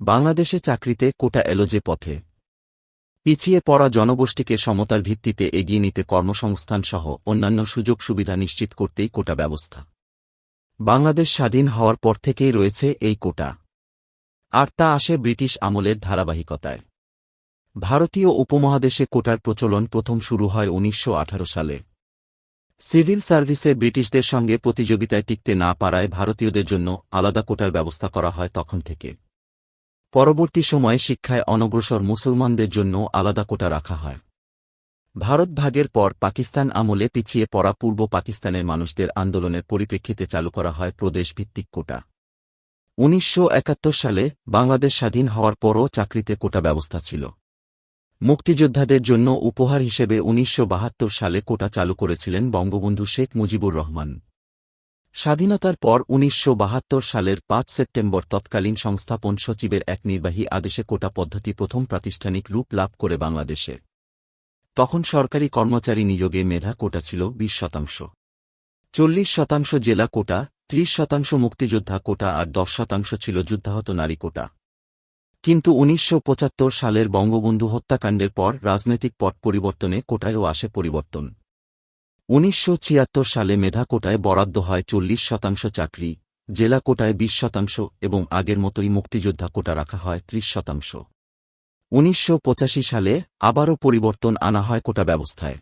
বাংলাদেশে চাকরিতে কোটা এলো যে পথে। পিছিয়ে পড়া জনগোষ্ঠীকে সমতার ভিত্তিতে এগিয়ে নিতে কর্মসংস্থান সহ অন্যান্য সুযোগ সুবিধা নিশ্চিত করতেই কোটা ব্যবস্থা। বাংলাদেশ স্বাধীন হওয়ার পর থেকেই রয়েছে এই কোটা। আর তা আসে ব্রিটিশ আমলের ধারাবাহিকতায়। ভারতীয় উপমহাদেশে কোটার প্রচলন প্রথম শুরু হয় উনিশশো আঠারো সালে। সিভিল সার্ভিসে ব্রিটিশদের সঙ্গে প্রতিযোগিতায় টিকতে না পারায় ভারতীয়দের জন্য আলাদা কোটার ব্যবস্থা করা হয় তখন থেকে। পরবর্তী সময়ে শিক্ষায় অনগ্রসর মুসলমানদের জন্য আলাদা কোটা রাখা হয়। ভারত ভাগের পর পাকিস্তান আমলে পিছিয়ে পড়া পূর্ব পাকিস্তানের মানুষদের আন্দোলনের পরিপ্রেক্ষিতে চালু করা হয় প্রদেশভিত্তিক কোটা। উনিশশো একাত্তর সালে বাংলাদেশ স্বাধীন হওয়ার পরও চাকরিতে কোটা ব্যবস্থা ছিল। মুক্তিযোদ্ধাদের জন্য উপহার হিসেবে উনিশশো বাহাত্তর সালে কোটা চালু করেছিলেন বঙ্গবন্ধু শেখ মুজিবুর রহমান। স্বাধীনতার পর উনিশশো বাহাত্তর সালের পাঁচ সেপ্টেম্বর তৎকালীন সংস্থাপন সচিবের এক নির্বাহী আদেশে কোটা পদ্ধতি প্রথম প্রাতিষ্ঠানিক রূপ লাভ করে বাংলাদেশে। তখন সরকারি কর্মচারী নিয়োগে মেধা কোটা ছিল বিশ শতাংশ। চল্লিশ শতাংশ জেলা কোটা, ত্রিশ শতাংশ মুক্তিযোদ্ধা কোটা আর দশ শতাংশ ছিল যুদ্ধাহত নারী কোটা। কিন্তু উনিশশো পঁচাত্তর সালের বঙ্গবন্ধু হত্যাকাণ্ডের পর রাজনৈতিক পট পরিবর্তনে কোটায়ও আসে পরিবর্তন। উনিশশো ছিয়াত্তর সালে মেধা কোটায় বরাদ্দ হয় চল্লিশ শতাংশ চাকরি, জেলা কোটায় বিশ শতাংশ এবং আগের মতোই মুক্তিযোদ্ধা কোটা রাখা হয় ত্রিশ শতাংশ। উনিশশো সালে আবারও পরিবর্তন আনা হয় কোটা ব্যবস্থায়।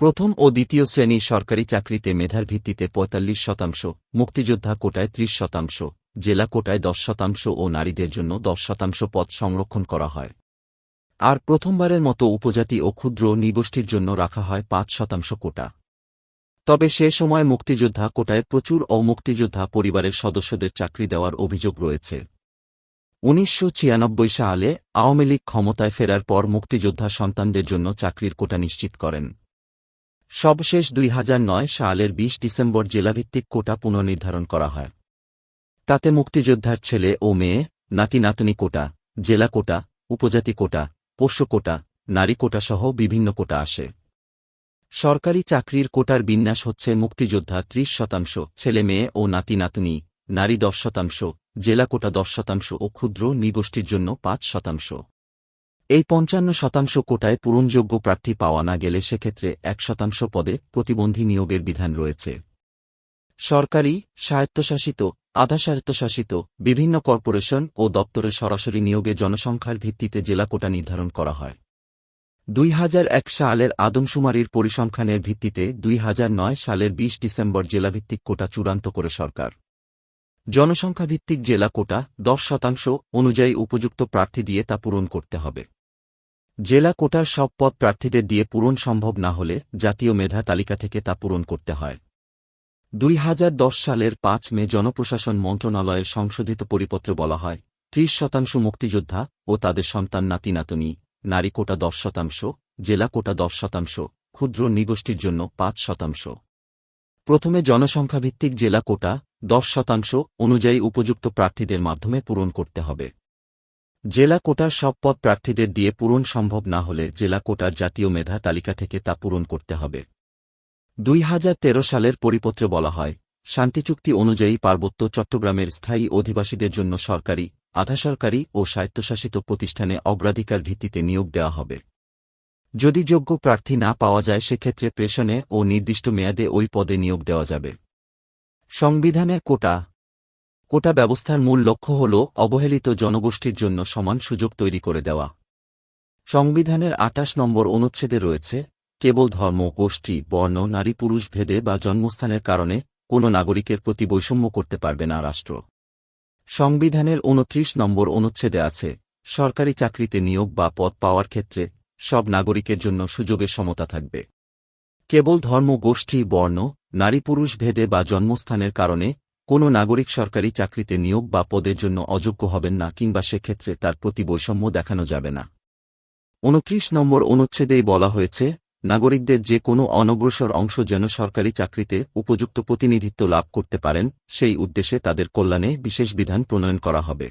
প্রথম ও দ্বিতীয় শ্রেণির সরকারি চাকরিতে মেধার ভিত্তিতে পঁয়তাল্লিশ শতাংশ, মুক্তিযোদ্ধা কোটায় ত্রিশ শতাংশ, জেলা কোটায় দশ শতাংশ ও নারীদের জন্য দশ শতাংশ পদ সংরক্ষণ করা হয়। আর প্রথমবারের মতো উপজাতি ও ক্ষুদ্র নিগোষ্ঠীর জন্য রাখা হয় পাঁচ শতাংশ কোটা। তবে সে সময় মুক্তিযোদ্ধা কোটায় প্রচুর অমুক্তিযোদ্ধা পরিবারের সদস্যদের চাকরি দেওয়ার অভিযোগ রয়েছে। উনিশশো ছিয়ানব্বই সালে আওয়ামী লীগ ক্ষমতায় ফেরার পর মুক্তিযোদ্ধা সন্তানদের জন্য চাকরির কোটা নিশ্চিত করেন। সবশেষ দুই নয় সালের ২০ ডিসেম্বর জেলাভিত্তিক কোটা পুনর্নির্ধারণ করা হয়। তাতে মুক্তিযোদ্ধার ছেলে ও মেয়ে নাতি নাতনি কোটা, জেলা কোটা, উপজাতি কোটা পোষ্য কোটা, নারী কোটা সহ বিভিন্ন কোটা আসে। সরকারি চাকরির কোটার বিন্যাস হচ্ছে মুক্তিযোদ্ধা ত্রিশ শতাংশ, ছেলে মেয়ে ও নাতি নাতনি, নারী দশ শতাংশ, জেলা কোটা দশ শতাংশ ও ক্ষুদ্র নিগোষ্ঠীর জন্য পাঁচ শতাংশ। এই পঞ্চান্ন শতাংশ কোটায় পূরণযোগ্য প্রার্থী পাওয়া না গেলে সেক্ষেত্রে এক শতাংশ পদে প্রতিবন্ধী নিয়োগের বিধান রয়েছে। সরকারি, স্বায়ত্তশাসিত আধা স্বায়ত্তশাসিত বিভিন্ন কর্পোরেশন ও দপ্তরের সরাসরি নিয়োগে জনসংখ্যার ভিত্তিতে জেলা কোটা নির্ধারণ করা হয়। দুই হাজার এক সালের আদমশুমারির পরিসংখ্যানের ভিত্তিতে দুই হাজার নয় সালের ২০ ডিসেম্বর জেলাভিত্তিক কোটা চূড়ান্ত করে সরকার। জনসংখ্যাভিত্তিক জেলা কোটা দশ শতাংশ অনুযায়ী উপযুক্ত প্রার্থী দিয়ে তা পূরণ করতে হবে। জেলা কোটার সব পদ প্রার্থীদের দিয়ে পূরণ সম্ভব না হলে জাতীয় মেধা তালিকা থেকে তা পূরণ করতে হয়। দুই হাজার দশ সালের পাঁচ মে জনপ্রশাসন মন্ত্রণালয়ের সংশোধিত পরিপত্রে বলা হয়, ত্রিশ শতাংশ মুক্তিযোদ্ধা ও তাদের সন্তান নাতি নাতনি, নারী কোটা দশ শতাংশ, জেলা কোটা দশ শতাংশ, ক্ষুদ্র নিগোষ্ঠীর জন্য পাঁচ শতাংশ। প্রথমে জনসংখ্যাভিত্তিক জেলা কোটা দশ শতাংশ অনুযায়ী উপযুক্ত প্রার্থীদের মাধ্যমে পূরণ করতে হবে। জেলা কোটার সব পদ প্রার্থীদের দিয়ে পূরণ সম্ভব না হলে জেলা কোটার জাতীয় মেধা তালিকা থেকে তা পূরণ করতে হবে। দুই হাজার তেরো সালের পরিপত্রে বলা হয়, শান্তি চুক্তি অনুযায়ী পার্বত্য চট্টগ্রামের স্থায়ী অধিবাসীদের জন্য সরকারি আধা সরকারি ও স্বায়ত্তশাসিত প্রতিষ্ঠানে অগ্রাধিকার ভিত্তিতে নিয়োগ দেওয়া হবে। যদি যোগ্য প্রার্থী না পাওয়া যায়, সেক্ষেত্রে প্রেষণে ও নির্দিষ্ট মেয়াদে ওই পদে নিয়োগ দেওয়া যাবে। সংবিধানের কোটা। কোটা ব্যবস্থার মূল লক্ষ্য হল অবহেলিত জনগোষ্ঠীর জন্য সমান সুযোগ তৈরি করে দেওয়া। সংবিধানের আটাশ নম্বর অনুচ্ছেদে রয়েছে কেবল ধর্ম, গোষ্ঠী, বর্ণ, নারী, পুরুষ ভেদে বা জন্মস্থানের কারণে কোনো নাগরিকের প্রতি বৈষম্য করতে পারবে না রাষ্ট্র। সংবিধানের উনত্রিশ নম্বর অনুচ্ছেদে আছে, সরকারি চাকরিতে নিয়োগ বা পদ পাওয়ার ক্ষেত্রে সব নাগরিকের জন্য সুযোগের সমতা থাকবে। কেবল ধর্ম, গোষ্ঠী, বর্ণ, নারী, পুরুষ ভেদে বা জন্মস্থানের কারণে কোনো নাগরিক সরকারি চাকরিতে নিয়োগ বা পদের জন্য অযোগ্য হবেন না কিংবা সেক্ষেত্রে তার প্রতি বৈষম্য দেখানো যাবে না। উনত্রিশ নম্বর অনুচ্ছেদেই বলা হয়েছে নাগরিকদের যে কোনো অনগ্রসর অংশ যেন সরকারি চাকরিতে উপযুক্ত প্রতিনিধিত্ব লাভ করতে পারেন, সেই উদ্দেশ্যে তাদের কল্যাণে বিশেষ বিধান প্রণয়ন করা হবে।